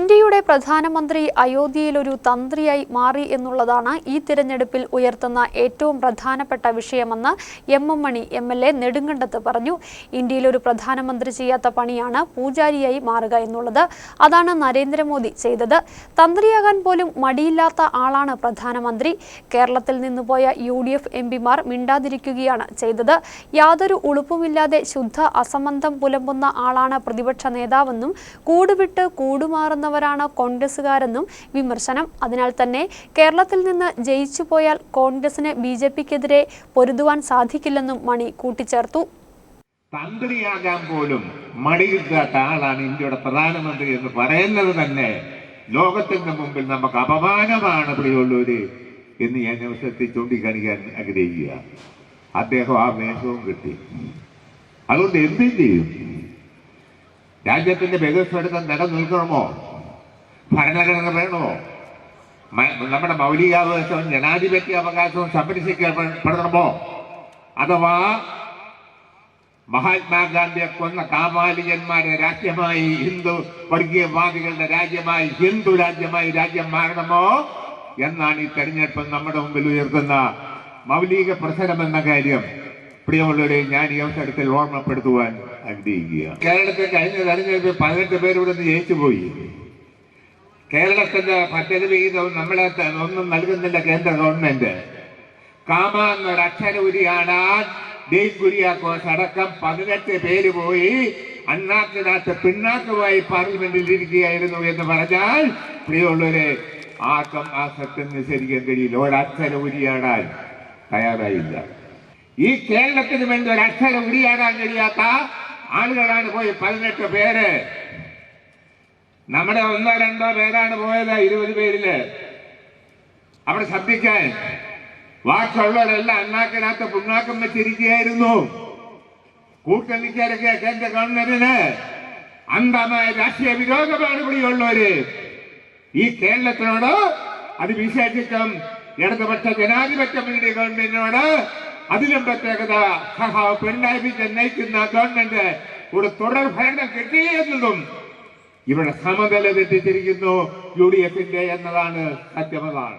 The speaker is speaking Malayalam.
നിന്റെ ഇന്ത്യയുടെ പ്രധാനമന്ത്രി അയോധ്യയിൽ ഒരു തന്ത്രിയായി മാറി എന്നുള്ളതാണ് ഈ തിരഞ്ഞെടുപ്പിൽ ഉയർത്തുന്ന ഏറ്റവും പ്രധാനപ്പെട്ട വിഷയമെന്ന് M M Mani M L A നെടുങ്കണ്ടത്ത് പറഞ്ഞു. ഇന്ത്യയിൽ ഒരു പ്രധാനമന്ത്രി ചെയ്യാത്ത പണിയാണ് പൂജാരിയായി മാറുക എന്നുള്ളത്. അതാണ് നരേന്ദ്രമോദി ചെയ്തത്. തന്ത്രിയാകാൻ പോലും മടിയില്ലാത്ത ആളാണ് പ്രധാനമന്ത്രി. കേരളത്തിൽ നിന്ന് പോയ യു ഡി എഫ് എം പിമാർ മിണ്ടാതിരിക്കുകയാണ് ചെയ്തത്. യാതൊരു ഉളുപ്പുമില്ലാതെ ശുദ്ധ അസംബന്ധം പുലമ്പുന്ന ആളാണ് പ്രതിപക്ഷ നേതാവെന്നും കൂടുവിട്ട് കൂടുമാറുന്നവരാണ് കോൺഗ്രസുകാരെന്നും വിമർശനം. അതിനാൽ തന്നെ കേരളത്തിൽ നിന്ന് ജയിച്ചു പോയാൽ കോൺഗ്രസിന് ബി ജെ പിക്കെതിരെ പൊരുതുവാൻ സാധിക്കില്ലെന്നും മണി കൂട്ടിച്ചേർത്തു. തന്ത്രിയാകാൻ പോലും മടിയില്ലാത്ത ആളാണ് ഇന്ത്യയുടെ പ്രധാനമന്ത്രി എന്ന് പറയുന്നത് തന്നെ ലോകത്തിന്റെ മുമ്പിൽ നമുക്ക് അപമാനമാണ് പ്രിയുള്ളവര് എന്ന് ഞാൻ അവസരത്തിൽ ചൂണ്ടിക്കാണിക്കാൻ ആഗ്രഹിക്കുക. അദ്ദേഹം ആ വേഷവും കിട്ടി. അതുകൊണ്ട് എന്തും ചെയ്യും. രാജ്യത്തിന്റെ വികസനം നിലനിൽക്കണമോ ഭരണഘടന വേണോ നമ്മുടെ മൗലികാവകാശവും ജനാധിപത്യ അവകാശവും സംരക്ഷിക്കപ്പെടണമോ അഥവാ മഹാത്മാഗാന്ധിയെ കൊന്ന കാമാലികന്മാരെ രാജ്യമായി ഹിന്ദു വർഗീയവാദികളുടെ രാജ്യമായി ഹിന്ദു രാജ്യമായി രാജ്യം മാറണമോ? എന്നാണ് ഈ തെരഞ്ഞെടുപ്പ് നമ്മുടെ മുമ്പിൽ ഉയർത്തുന്ന മൗലിക പ്രശ്നം എന്ന കാര്യം പ്രിയമുള്ളവരെ ഞാൻ ഈ അവസരത്തിൽ ഓർമ്മപ്പെടുത്തുവാൻ ആഗ്രഹിക്കുക കേരളത്തിൽ കഴിഞ്ഞ തെരഞ്ഞെടുപ്പിൽ പതിനെട്ട് പേരിവിടെ നിന്ന് ജയിച്ചു പോയി കേരളത്തിന്റെ പദ്ധതി വിഹിതവും നമ്മളെ ഒന്നും നൽകുന്നില്ല കേന്ദ്ര ഗവൺമെന്റ്. കാമ എന്നൊരു അക്ഷര ഉരിയാണ് കുര്യാക്കോസ് അടക്കം പതിനെട്ട് പേര് പോയി അണ്ണാക്കിനകത്ത് പിന്നാക്കുമായി പാർലമെന്റിൽ ഇരിക്കുകയായിരുന്നു എന്ന് പറഞ്ഞാൽ പ്രിയമുള്ളവരെ ആർക്കും ആ സത്യം നിഷേധിക്കാൻ കഴിയില്ല. ഒരക്ഷര ഉരിയാടാൻ തയ്യാറായില്ല. ഈ കേരളത്തിന് വേണ്ടി ഒരക്ഷര ഉരിയാടാൻ കഴിയാത്ത ആളുകളാണ് പോയി പതിനെട്ട് പേര്. നമ്മുടെ ഒന്നോ രണ്ടോ പേരാണ് പോയത് ഇരുപത് പേരിൽ. അവിടെ ശബ്ദിക്കാൻ. വാക്കുള്ളവരെല്ലാം അണ്ണാക്കിനകത്ത് പുണ്ണാക്കം വെച്ചിരിക്കുകയായിരുന്നു. കൂട്ടണിക്കാരൊക്കെ കേന്ദ്ര ഗവൺമെന്റിന് അന്ധമായ രാഷ്ട്രീയ വിരോധമാണ് ഇവിടെയുള്ളവര് ഈ കേരളത്തിനോട് അത് വിശേഷിച്ചും ഇടതുപക്ഷ ജനാധിപത്യ മുന്നണി ഗവൺമെന്റിനോട് അതിലും പ്രത്യേകത പിണറായി വിജയൻ നയിക്കുന്ന ഗവൺമെന്റ് ഒരു തുടർ ഭരണം കിട്ടിയെന്നതും ഇവിടെ സമനില തെറ്റിച്ചിരിക്കുന്നു യു ഡി എഫിന്റെ എന്നതാണ് സത്യമതാണ്.